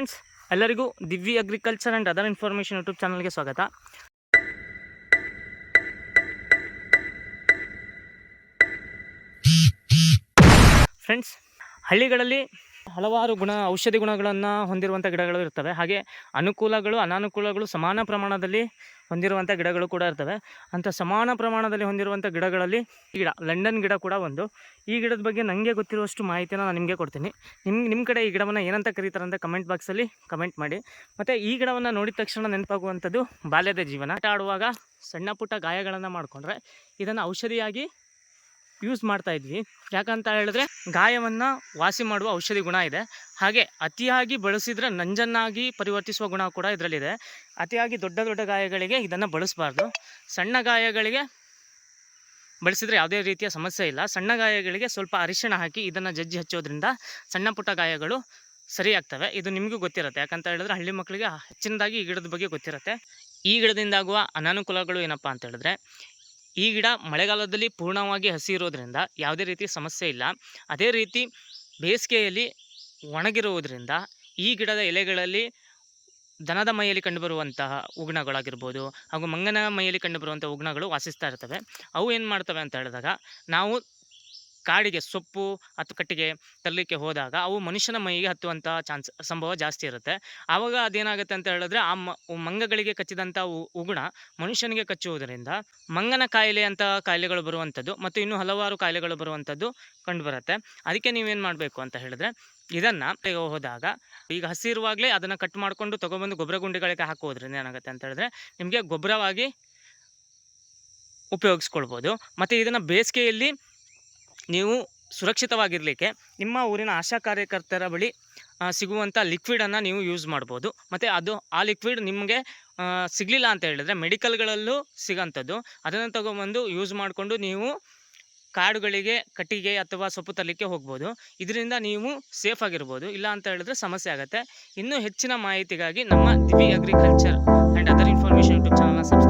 Friends ಎಲ್ಲರಿಗೂ Divya agriculture and other information YouTube ಚಾನಲ್ಗೆ ಸ್ವಾಗತ. ಫ್ರೆಂಡ್ಸ್ ಹಳ್ಳಿಗಳಲ್ಲಿ ಹಲವಾರು ಗುಣ, ಔಷಧಿ ಗುಣಗಳನ್ನು ಹೊಂದಿರುವಂಥ ಗಿಡಗಳು ಇರ್ತವೆ. ಹಾಗೆ ಅನುಕೂಲಗಳು, ಅನಾನುಕೂಲಗಳು ಸಮಾನ ಪ್ರಮಾಣದಲ್ಲಿ ಹೊಂದಿರುವಂಥ ಗಿಡಗಳು ಕೂಡ ಇರ್ತವೆ. ಅಂಥ ಸಮಾನ ಪ್ರಮಾಣದಲ್ಲಿ ಹೊಂದಿರುವಂಥ ಗಿಡಗಳಲ್ಲಿ ಗಿಡ, ಲಂಡನ್ ಗಿಡ ಕೂಡ ಒಂದು. ಈ ಗಿಡದ ಬಗ್ಗೆ ನನಗೆ ಗೊತ್ತಿರುವಷ್ಟು ಮಾಹಿತಿನ ನಾನು ನಿಮಗೆ ಕೊಡ್ತೀನಿ. ನಿಮ್ಮ ನಿಮ್ಮ ಕಡೆ ಈ ಗಿಡವನ್ನು ಏನಂತ ಕರೀತಾರೆ ಅಂತ ಕಮೆಂಟ್ ಬಾಕ್ಸಲ್ಲಿ ಕಮೆಂಟ್ ಮಾಡಿ. ಮತ್ತು ಈ ಗಿಡವನ್ನು ನೋಡಿದ ತಕ್ಷಣ ನೆನಪಾಗುವಂಥದ್ದು ಬಾಲ್ಯದ ಜೀವನ. ಆಟ ಆಡುವಾಗ ಸಣ್ಣ ಪುಟ್ಟ ಗಾಯಗಳನ್ನು ಮಾಡಿಕೊಂಡ್ರೆ ಇದನ್ನು ಔಷಧಿಯಾಗಿ ಯೂಸ್ ಮಾಡ್ತಾ ಇದ್ವಿ. ಯಾಕಂತ ಹೇಳಿದ್ರೆ ಗಾಯವನ್ನು ವಾಸಿ ಮಾಡುವ ಔಷಧಿ ಗುಣ ಇದೆ. ಹಾಗೆ ಅತಿಯಾಗಿ ಬಳಸಿದರೆ ನಂಜನ್ನಾಗಿ ಪರಿವರ್ತಿಸುವ ಗುಣ ಕೂಡ ಇದರಲ್ಲಿದೆ. ಅತಿಯಾಗಿ ದೊಡ್ಡ ದೊಡ್ಡ ಗಾಯಗಳಿಗೆ ಇದನ್ನು ಬಳಸಬಾರ್ದು. ಸಣ್ಣ ಗಾಯಗಳಿಗೆ ಬಳಸಿದರೆ ಯಾವುದೇ ರೀತಿಯ ಸಮಸ್ಯೆ ಇಲ್ಲ. ಸಣ್ಣ ಗಾಯಗಳಿಗೆ ಸ್ವಲ್ಪ ಅರಿಶಿಣ ಹಾಕಿ ಇದನ್ನು ಜಜ್ಜಿ ಹಚ್ಚೋದ್ರಿಂದ ಸಣ್ಣ ಪುಟ್ಟ ಗಾಯಗಳು ಸರಿಯಾಗ್ತವೆ. ಇದು ನಿಮಗೂ ಗೊತ್ತಿರುತ್ತೆ. ಯಾಕಂತ ಹೇಳಿದ್ರೆ ಹಳ್ಳಿ ಮಕ್ಕಳಿಗೆ ಹೆಚ್ಚಿನದಾಗಿ ಈ ಗಿಡದ ಬಗ್ಗೆ ಗೊತ್ತಿರುತ್ತೆ. ಈ ಗಿಡದಿಂದಾಗುವ ಅನಾನುಕೂಲಗಳು ಏನಪ್ಪ ಅಂತ ಹೇಳಿದ್ರೆ ಈ ಗಿಡ ಮಳೆಗಾಲದಲ್ಲಿ ಪೂರ್ಣವಾಗಿ ಹಸಿ ಇರೋದ್ರಿಂದ ಯಾವುದೇ ರೀತಿ ಸಮಸ್ಯೆ ಇಲ್ಲ. ಅದೇ ರೀತಿ ಬೇಸಿಗೆಯಲ್ಲಿ ಒಣಗಿರುವುದರಿಂದ ಈ ಗಿಡದ ಎಲೆಗಳಲ್ಲಿ ದನದ ಮೈಯಲ್ಲಿ ಕಂಡುಬರುವಂತಹ ಉಗ್ಣಗಳಾಗಿರ್ಬೋದು ಹಾಗೂ ಮಂಗನ ಮೈಯಲ್ಲಿ ಕಂಡುಬರುವಂಥ ಉಗ್ನಗಳು ವಾಸಿಸ್ತಾ ಇರ್ತವೆ. ಅವು ಏನು ಮಾಡ್ತವೆ ಅಂತ ಹೇಳಿದಾಗ ನಾವು ಕಾಡಿಗೆ ಸೊಪ್ಪು ಅಥವಾ ಕಟ್ಟಿಗೆ ತರಲಿಕ್ಕೆ ಹೋದಾಗ ಅವು ಮನುಷ್ಯನ ಮೈಗೆ ಹತ್ತುವಂಥ ಚಾನ್ಸ್ ಸಂಭವ ಜಾಸ್ತಿ ಇರುತ್ತೆ. ಆವಾಗ ಅದೇನಾಗುತ್ತೆ ಅಂತ ಹೇಳಿದ್ರೆ ಆ ಮಂಗಗಳಿಗೆ ಕಚ್ಚಿದಂಥ ಉಗುಣ ಮನುಷ್ಯನಿಗೆ ಕಚ್ಚುವುದರಿಂದ ಮಂಗನ ಕಾಯಿಲೆ ಅಂತ ಕಾಯಿಲೆಗಳು ಬರುವಂಥದ್ದು ಮತ್ತು ಇನ್ನೂ ಹಲವಾರು ಕಾಯಿಲೆಗಳು ಬರುವಂಥದ್ದು ಕಂಡುಬರುತ್ತೆ. ಅದಕ್ಕೆ ನೀವೇನು ಮಾಡಬೇಕು ಅಂತ ಹೇಳಿದ್ರೆ ಇದನ್ನು ಹೋದಾಗ ಈಗ ಹಸಿರುವಾಗಲೇ ಅದನ್ನು ಕಟ್ ಮಾಡಿಕೊಂಡು ತೊಗೊಬಂದು ಗೊಬ್ಬರ ಗುಂಡಿಗಳಿಗೆ ಹಾಕೋದ್ರಿಂದ ಏನಾಗುತ್ತೆ ಅಂತ ಹೇಳಿದ್ರೆ ನಿಮಗೆ ಗೊಬ್ಬರವಾಗಿ ಉಪಯೋಗಿಸ್ಕೊಳ್ಬೋದು. ಮತ್ತು ಇದನ್ನು ಬೇಸಿಗೆಯಲ್ಲಿ ನೀವು ಸುರಕ್ಷಿತವಾಗಿರಲಿಕ್ಕೆ ನಿಮ್ಮ ಊರಿನ ಆಶಾ ಕಾರ್ಯಕರ್ತರ ಬಳಿ ಸಿಗುವಂಥ ಲಿಕ್ವಿಡನ್ನು ನೀವು ಯೂಸ್ ಮಾಡ್ಬೋದು. ಮತ್ತು ಅದು, ಆ ಲಿಕ್ವಿಡ್ ನಿಮಗೆ ಸಿಗಲಿಲ್ಲ ಅಂತ ಹೇಳಿದ್ರೆ ಮೆಡಿಕಲ್ಗಳಲ್ಲೂ ಸಿಗೋಂಥದ್ದು. ಅದನ್ನು ತಗೊಂಬಂದು ಯೂಸ್ ಮಾಡಿಕೊಂಡು ನೀವು ಕಾಡುಗಳಿಗೆ, ಕಟ್ಟಿಗೆ ಅಥವಾ ಸೊಪ್ಪು ತರಲಿಕ್ಕೆ ಹೋಗ್ಬೋದು. ಇದರಿಂದ ನೀವು ಸೇಫ್ ಆಗಿರ್ಬೋದು. ಇಲ್ಲ ಅಂತ ಹೇಳಿದ್ರೆ ಸಮಸ್ಯೆ ಆಗುತ್ತೆ. ಇನ್ನೂ ಹೆಚ್ಚಿನ ಮಾಹಿತಿಗಾಗಿ ನಮ್ಮ Divi agriculture and other information YouTube ಚಾನಲ್ನ ಸಬ್ಸ್ಕ್ರೈಬ್